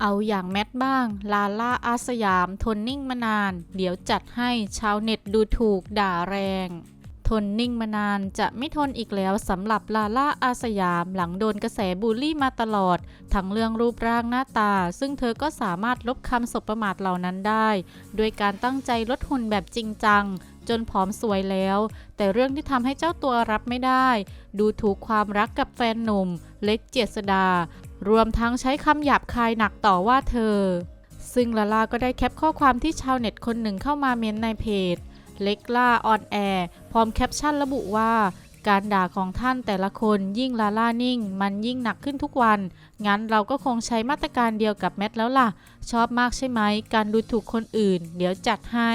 เอาอย่างแมทบ้าง ลาล่าอาสยามทนนิ่งมานาน เดี๋ยวจัดให้ชาวเน็ตดูถูกด่าแรง ทนนิ่งมานานจะไม่ทนอีกแล้วสำหรับลาล่าอาสยามหลังโดนกระแสบูลลี่มาตลอด ทั้งเรื่องรูปร่างหน้าตา ซึ่งเธอก็สามารถลบคำสบประมาทเหล่านั้นได้ โดยการตั้งใจลดหุ่นแบบจริงจังจนผอมสวยแล้ว แต่เรื่องที่ทำให้เจ้าตัวรับไม่ได้ ดูถูกความรักกับแฟนหนุ่ม เล็กเจษดา รวมทั้งใช้คำหยาบคายหนักต่อว่าเธอ ซึ่งลาลาก็ได้แคปข้อความที่ชาวเน็ตคนหนึ่งเข้ามาเม้นในเพจ เล็กล่าออนแอร์พร้อมแคปชั่นระบุว่า การด่าของท่านแต่ละคนยิ่งลาล่านิ่ง มันยิ่งหนักขึ้นทุกวัน งั้นเราก็คงใช้มาตรการเดียวกับแมทแล้วล่ะ ชอบมากใช่ไหม การดูถูกคนอื่น เดี๋ยวจัดให้